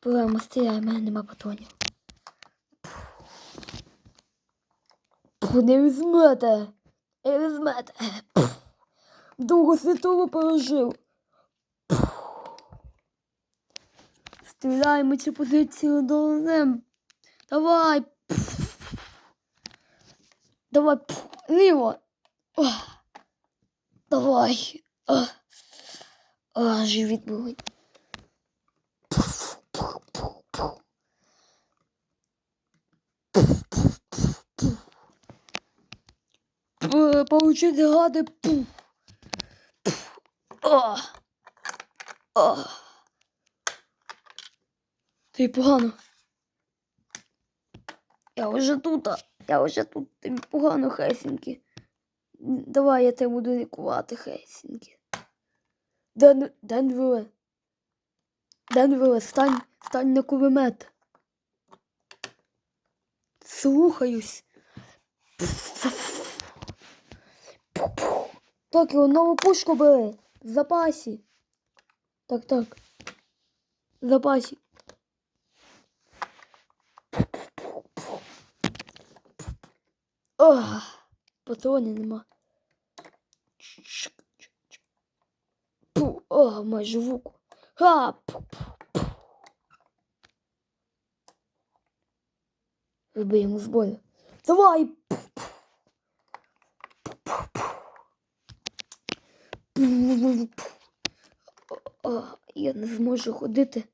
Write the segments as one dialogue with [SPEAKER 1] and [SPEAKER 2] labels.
[SPEAKER 1] Проблема стріляє, в мене нема патронів. Не візьмете. Не візьмете. Другу світову пережив. Стріляємо цю позицію долинем. Давай. Давай. Ліво. О. Давай. О. О, живіт болить. П- Получить гади. Пу. О. О. Ти погано. Я вже тут. а. Я вже тут. Тобі погано, Хесінки. Давай я тебе буду лікувати, Хесінки. Ден... Денвеле. Денвеле, стань, стань на кулемет. Слухаюсь. Так, його нову пушку бери. В запасі. Так, так. В запасі. Ох, патронів нема. Пу, о, майже в руку. Ха! Пу, пу, пу. Вибиємо з бою. Давай! Пу, пу. Пу, пу. О, я не зможу ходити.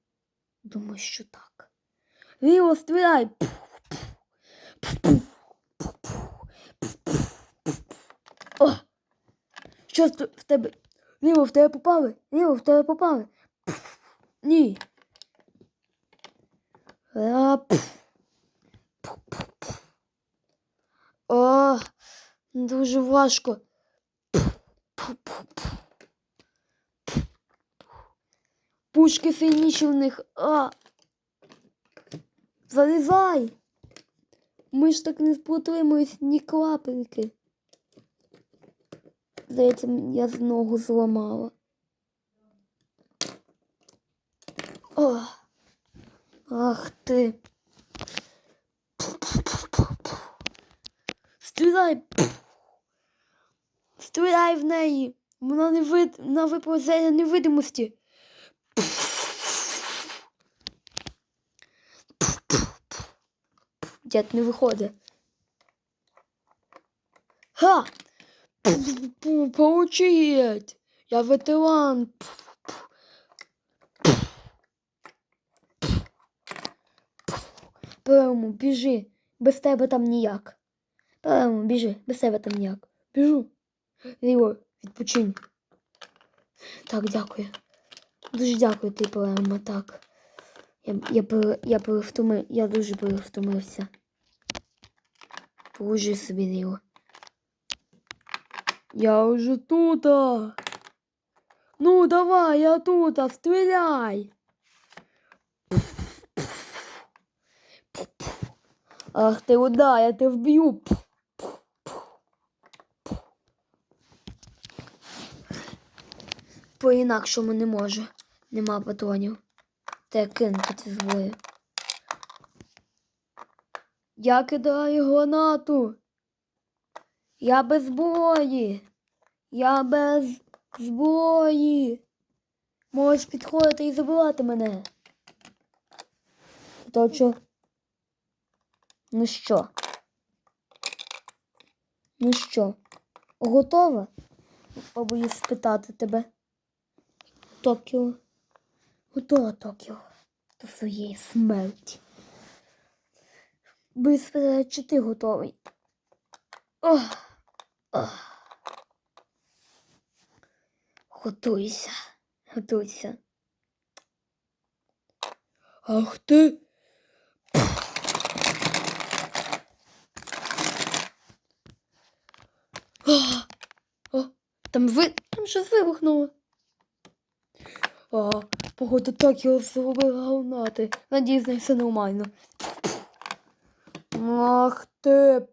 [SPEAKER 1] Думаю, що так. Ліво стріляй. Пу, пу, пу, пу, пу, пу, пу. О! Що в тебе? Ліво в тебе попали? Ліво в тебе попали? Ні. А, пф. Пу. О, дуже важко. Пу. Пушки сильніші в них. А. Залізай. Ми ж так не спротримуємось ні клапельки. Здається, я з ногу зламала. О, ах ти. Стріляй. Стріляй в неї. Вона не вид... на виповзення невидимості. Дід не виходить. Ха! Получить! Я ветеран. Пелему, біжи. Без тебе там ніяк. Пелему, біжи, без тебе там ніяк. Біжу. Ліво, відпочинь. Так, дякую. Дуже дякую ти, Пелему, так. Я, я, пере- я, перевтоми, я дуже перевтомився. Положи собі Ліво. Я уже тут. Ну, давай, я тут, стреляй. Ах ти куда, я тебе вб'ю. По-інакшому не можу. Нема патронів. Я кинути ці зброї. Я кидаю гранату. Я без зброї. Я без зброї. Можеш підходити і забивати мене. То що? Ну що? Ну що? Готова? Побоюсь спитати тебе. Токіо. Готова Токіо до своєї смерті. Боюсь спитати, чи ти готовий. Ох. Готуйся, готуйся. Ах ти. А, О, там ви там щось вибухнуло. А, походу так його зробили гранати. Надіюсь, все нормально. Ах ти.